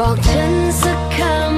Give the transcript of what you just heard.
บอกฉันสักคำ